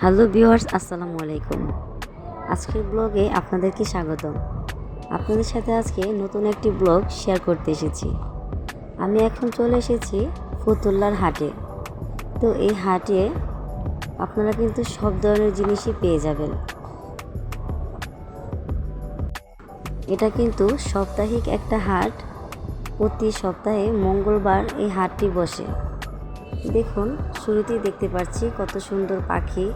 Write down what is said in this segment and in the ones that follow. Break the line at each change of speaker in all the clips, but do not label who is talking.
Hello viewers, আসসালামু আলাইকুম। আজকের ব্লগে আপনাদেরকে স্বাগতম। আপনাদের সাথে আজকে নতুন একটি ব্লগ শেয়ার করতে এসেছি। আমি এখন চলে এসেছি ফতুল্লার হাটে। তো এই হাটে আপনারা কিন্তু সব ধরনের জিনিসই পেয়ে যাবেন। এটা কিন্তু সাপ্তাহিক একটা হাট। প্রতি সপ্তাহে মঙ্গলবার এই হাটটি বসে। দেখুন, শুরুতেই দেখতে পাচ্ছি কত সুন্দর পাখি।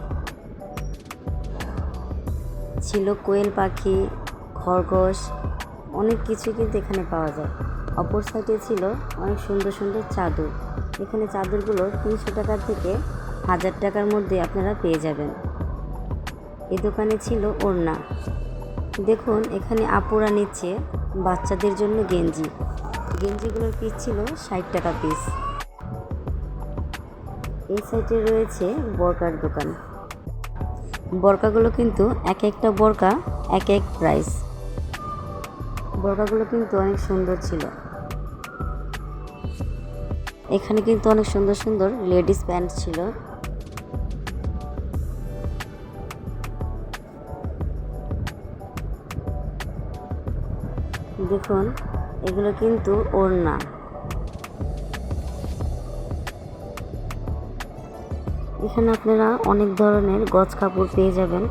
ছিল কোয়েল পাখি, খরগোশ, অনেক কিছু কিন্তু এখানে পাওয়া যায়। অপর সাইডে ছিল অনেক সুন্দর সুন্দর চাদর। এখানে চাদরগুলো তিনশো টাকা থেকে হাজার টাকার মধ্যে আপনারা পেয়ে যাবেন। এ দোকানে ছিল ওড়না। দেখুন, এখানে আপুরা নিচ্ছে বাচ্চাদের জন্য গেঞ্জি। গেঞ্জিগুলোর পিস ছিল ষাট টাকা পিস এই সাইডে রয়েছে বরকার দোকান। বরকাগুলো কিন্তু এক একটা বরকা এক এক প্রাইস বরকাগুলো কিন্তু অনেক সুন্দর ছিল। এখানে কিন্তু অনেক সুন্দর সুন্দর লেডিস প্যান্ট ছিল। দেখুন, এগুলো কিন্তু ওড়না। এখানে আপনারা অনেক ধরনের গজ কাপড় পেয়ে যাবেন।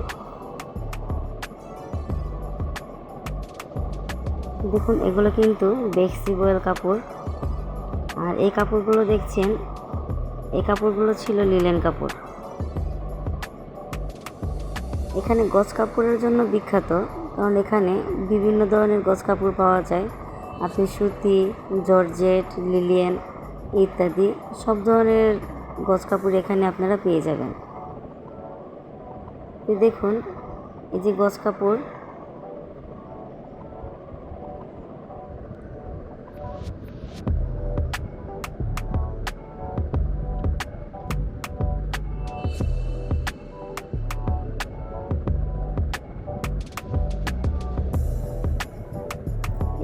দেখুন, এগুলো কিন্তু বেক্সি বয়েল কাপড়। আর এই কাপড়গুলো দেখছেন, এই কাপড়গুলো ছিল লিলেন কাপড়। এখানে গজ কাপড়ের জন্য বিখ্যাত, কারণ এখানে বিভিন্ন ধরনের গজ কাপড় পাওয়া যায়। আপনি সুতি, জর্জেট, লিলিয়ান ইত্যাদি, সব ধরনের গজ কাপড় এখানে আপনারা পেয়ে যাবেন। দেখুন, এই যে গজ কাপড়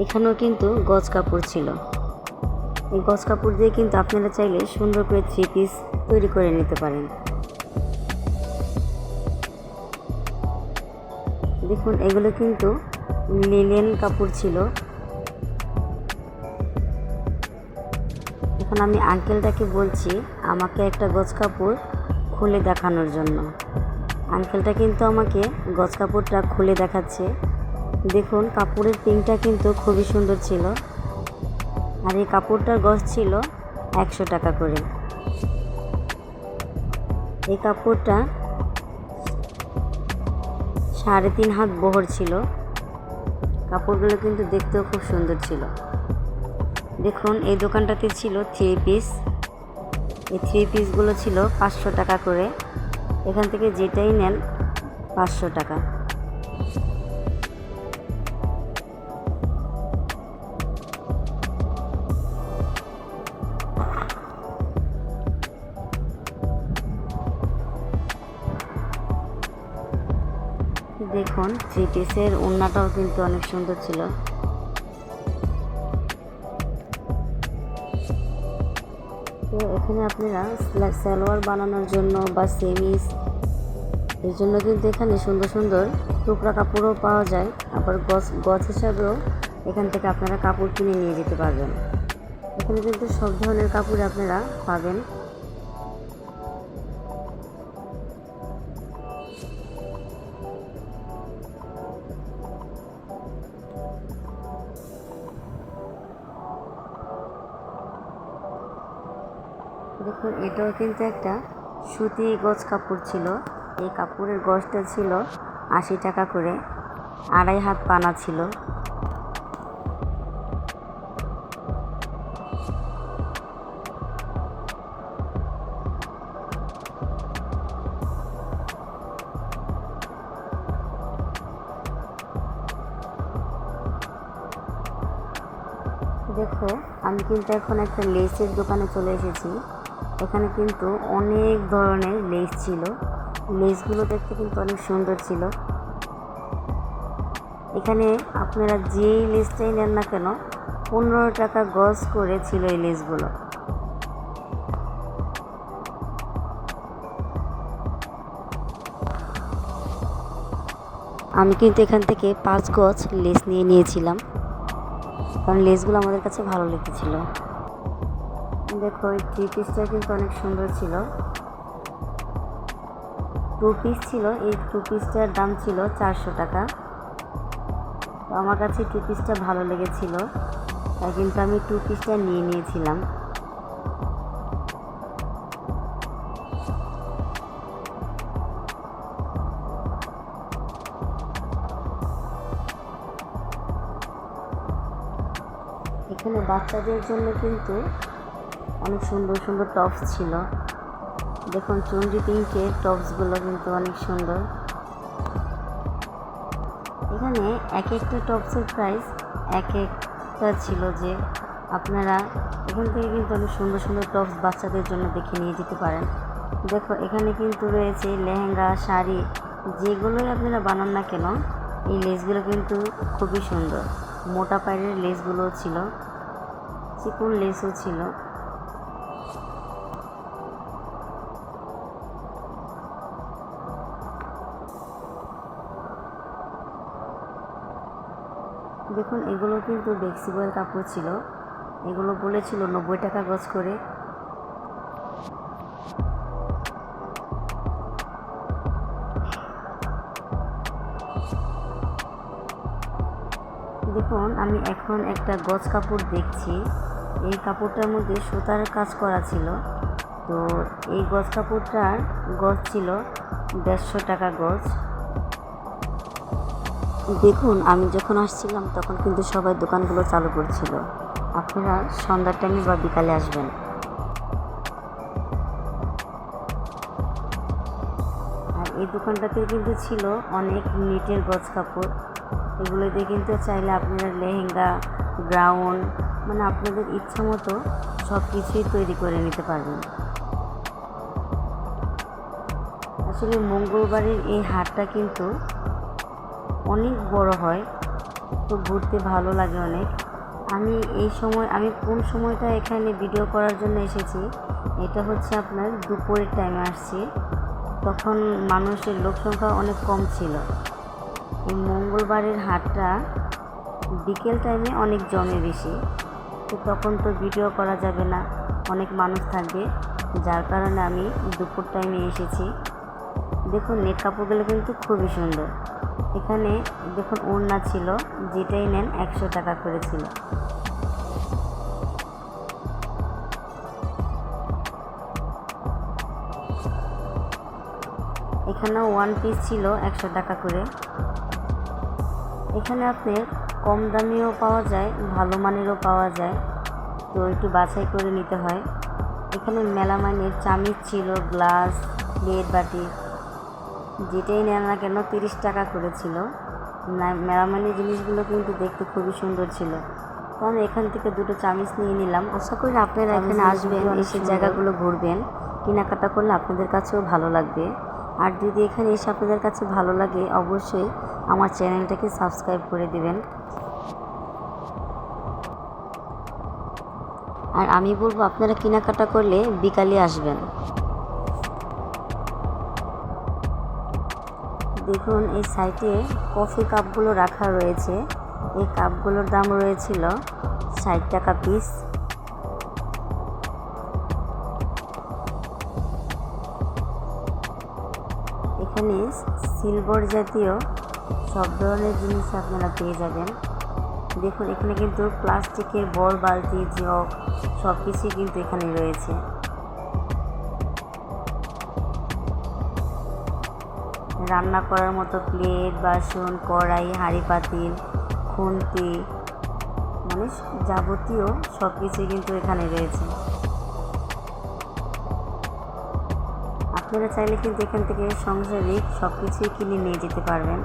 এখানেও কিন্তু গজ কাপড় ছিল। এই গজ কাপড় দিয়ে কিন্তু আপনারা চাইলে সুন্দর করে থ্রি পিস তৈরি করে নিতে পারেন। দেখুন, এগুলো কিন্তু লিলেন কাপড় ছিল। এখন আমি আঙ্কেলটাকে বলছি, আমাকে একটা গজ কাপড় খুলে দেখানোর জন্য। আঙ্কেলটা কিন্তু আমাকে গজ কাপড়টা খুলে দেখাচ্ছে। দেখুন, কাপড়ের পিংটা কিন্তু খুবই সুন্দর ছিল। আর এই কাপড়টার গজ ছিল একশো টাকা করে। এই কাপড়টা সাড়ে তিন হাত বহর ছিল। কাপড়গুলো কিন্তু দেখতেও খুব সুন্দর ছিল। দেখুন, এই দোকানটাতে ছিল থ্রি পিস এই থ্রি পিসগুলো ছিল পাঁচশো টাকা করে। এখান থেকে যেটাই নেন পাঁচশো টাকা। দেখুন থ্রি পিসের ওড়নাটাও কিন্তু অনেক সুন্দর ছিল। তো এখানে আপনারা সালোয়ার বানানোর জন্য বা সেমিস এর জন্য কিন্তু এখানে সুন্দর সুন্দর টুকরা কাপড়ও পাওয়া যায়। আবার গছ গছ হিসাবেও এখান থেকে আপনারা কাপড় কিনে নিয়ে যেতে পারবেন। এখানে কিন্তু সব ধরনের কাপড় আপনারা পাবেন। দেখুন, এটাও কিন্তু একটা সুতি গজ কাপড় ছিল। এই কাপড়ের গজটা ছিল আশি টাকা করে, আড়াই হাত পানা ছিল। দেখো, আমি কিন্তু এখন একটা লেসের দোকানে চলে এসেছি। এখানে কিন্তু অনেক ধরনের লেস ছিল। লেসগুলো দেখতে কিন্তু অনেক সুন্দর ছিল। এখানে আপনারা যেই লেসটাই নেন না কেন, পনেরো টাকা গজ করে ছিল এই লেসগুলো। আমি কিন্তু এখান থেকে পাঁচ গজ লেস নিয়ে নিয়েছিলাম। কারণ লেসগুলো আমাদের কাছে ভালো লেগেছিল। দেখো এই থ্রি পিসটা কিন্তু অনেক সুন্দর ছিল। টু পিস ছিল, এই টু পিসটার দাম ছিল চারশো টাকা। তো আমার কাছে টু পিসটা ভালো লেগেছিল, তাই কিন্তু আমি টু পিসটা নিয়ে নিয়েছিলাম। এখানে বাচ্চাদের জন্য কিন্তু অনেক সুন্দর সুন্দর টপস ছিল। দেখুন, চুনরি পিঙ্কের টপসগুলো কিন্তু অনেক সুন্দর। এখানে এক একটা টপসের প্রাইস এক একটা ছিল যে আপনারা এখান থেকে কিন্তু অনেক সুন্দর সুন্দর টপস বাচ্চাদের জন্য দেখে নিয়ে যেতে পারেন। দেখো, এখানে কিন্তু রয়েছে লেহেঙ্গা, শাড়ি, যেগুলোই আপনারা বানান না কেন, এই লেসগুলো কিন্তু খুবই সুন্দর। মোটা পায়ের লেসগুলোও ছিল, চিকুন লেসও ছিল। দেখুন, এগুলো কিন্তু বেক্সিবয়েল কাপড় ছিল। এগুলো বলেছিল নব্বই টাকা গজ করে। দেখুন, আমি এখন একটা গজ কাপড় দেখছি। এই কাপড়টার মধ্যে সুতার কাজ করা ছিল। তো এই গজ কাপড়টার গজ ছিল দেড়শো টাকা গজ। দেখুন, আমি যখন আসছিলাম, তখন কিন্তু সবাই দোকানগুলো চালু করছিল। আপনারা সন্ধ্যার টাইমে বা বিকালে আসবেন। আর এই দোকানটাতে কিন্তু ছিল অনেক নেটের গজ কাপড়। এগুলোতে কিন্তু চাইলে আপনারা লেহেঙ্গা গ্রাউন্ড মানে আপনাদের ইচ্ছা মতো সব কিছুই তৈরি করে নিতে পারবেন। আসলে মঙ্গলবারের এই হাটটা কিন্তু অনেক বড় হয়, তো ঘুরতে ভালো লাগে অনেক। আমি এই সময়, আমি কোন সময়টা এখানে ভিডিও করার জন্য এসেছি, এটা হচ্ছে আপনার দুপুরের টাইমে আসছি। তখন মানুষের লোক সংখ্যা অনেক কম ছিল। এই মঙ্গলবারের হাটটা বিকেল টাইমে অনেক জমে বেশি, তো তখন তো ভিডিও করা যাবে না, অনেক মানুষ থাকবে। যার কারণে আমি দুপুর টাইমে এসেছি। দেখুন, নেট কাপড়গুলো কিন্তু খুবই সুন্দর। এখানে দেখুন, ওড়না ছিল, যেটাই নেন একশো টাকা করে ছিল। এখানেও ওয়ান পিস ছিল একশো টাকা করে। এখানে আপনার কম দামিও পাওয়া যায়, ভালো মানেরও পাওয়া যায়। তো একটু বাছাই করে নিতে হয়। এখানে মেলামাইনের চামিচ ছিল, গ্লাস প্লেট বাটি যেটাই নেন না কেন তিরিশ টাকা করে ছিল। মেলামাইনের জিনিসগুলো কিন্তু দেখতে খুবই সুন্দর ছিল। তো আমি এখান থেকে দুটো চামিচ নিয়ে নিলাম। আশা করি আপনারা এখানে আসবেন এসে জায়গাগুলো ঘুরবেন। কেনাকাটা করলে আপনাদের কাছেও ভালো লাগবে। আর যদি এখানে এসে আপনাদের কাছে ভালো লাগে অবশ্যই আমার চ্যানেলটাকে সাবস্ক্রাইব করে দিবেন। আর আমি বলব আপনারা কেনাকাটা করলে বিকালে আসবেন। দেখুন এই সাইটে কফি কাপগুলো রাখা রয়েছে। এই কাপগুলোর দাম রয়েছিল ষাট টাকা পিস। এখানে সিলভার জাতীয় সব ধরনের জিনিস আপনারা পেয়ে যাবেন। দেখুন, এখানে কিন্তু প্লাস্টিকের বল, বালতি, জগ সব কিছুই কিন্তু এখানে রয়েছে। রান্না করার মতো প্লেট বাসন, কড়াই হাঁড়ি পাতিল খুন্তি মানে যাবতীয় সব কিছুই কিন্তু এখানে রয়েছে। আপনারা চাইলে কিন্তু এখান থেকে সংসারিক সব কিছুই কিনে নিয়ে যেতে পারবেন।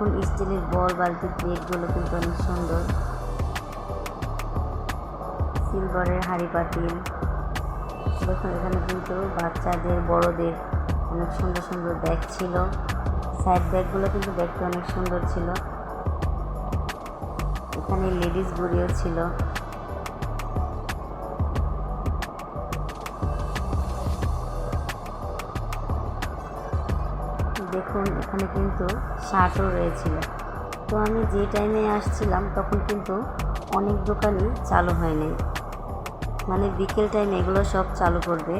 দেখুন স্টিলের বল বালতি প্লেটগুলো কিন্তু অনেক সুন্দর। সিলভারের হাঁড়ি পাতিল। দেখুন, এখানে কিন্তু বাচ্চাদের, বড়দের অনেক সুন্দর সুন্দর ব্যাগ ছিল। সাইড ব্যাগগুলো কিন্তু দেখতে অনেক সুন্দর ছিল। এখানে লেডিস গুড়িও ছিল। দেখুন এখানে কিন্তু শার্টও রয়েছিল। তো আমি যে টাইমে আসছিলাম, তখন কিন্তু অনেক দোকানই চালু হয়নি। মানে বিকেল টাইমে এগুলো সব চালু করবে।